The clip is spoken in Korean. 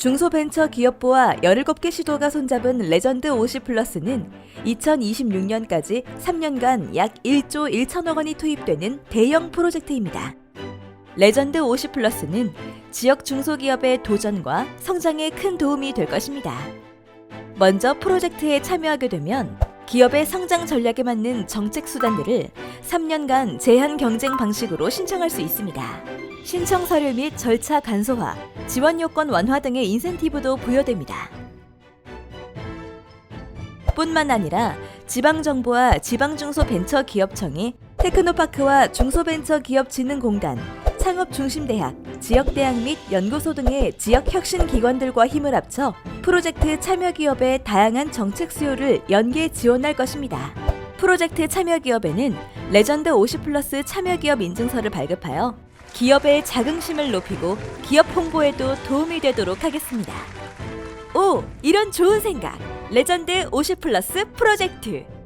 중소벤처기업부와 17개 시도가 손잡은 레전드 50 플러스는 2026년까지 3년간 약 1조 1천억 원이 투입되는 대형 프로젝트입니다. 레전드 50 플러스는 지역 중소기업의 도전과 성장에 큰 도움이 될 것입니다. 먼저 프로젝트에 참여하게 되면 기업의 성장 전략에 맞는 정책 수단들을 3년간 제한 경쟁 방식으로 신청할 수 있습니다. 신청 서류 및 절차 간소화, 지원 요건 완화 등의 인센티브도 부여됩니다. 뿐만 아니라 지방정부와 지방중소벤처기업청이 테크노파크와 중소벤처기업진흥공단, 창업중심대학, 지역대학 및 연구소 등의 지역혁신기관들과 힘을 합쳐 프로젝트 참여기업의 다양한 정책 수요를 연계 지원할 것입니다. 프로젝트 참여기업에는 레전드 50 플러스 참여기업 인증서를 발급하여 기업의 자긍심을 높이고 기업 홍보에도 도움이 되도록 하겠습니다. 오, 이런 좋은 생각! 레전드 50 플러스 프로젝트!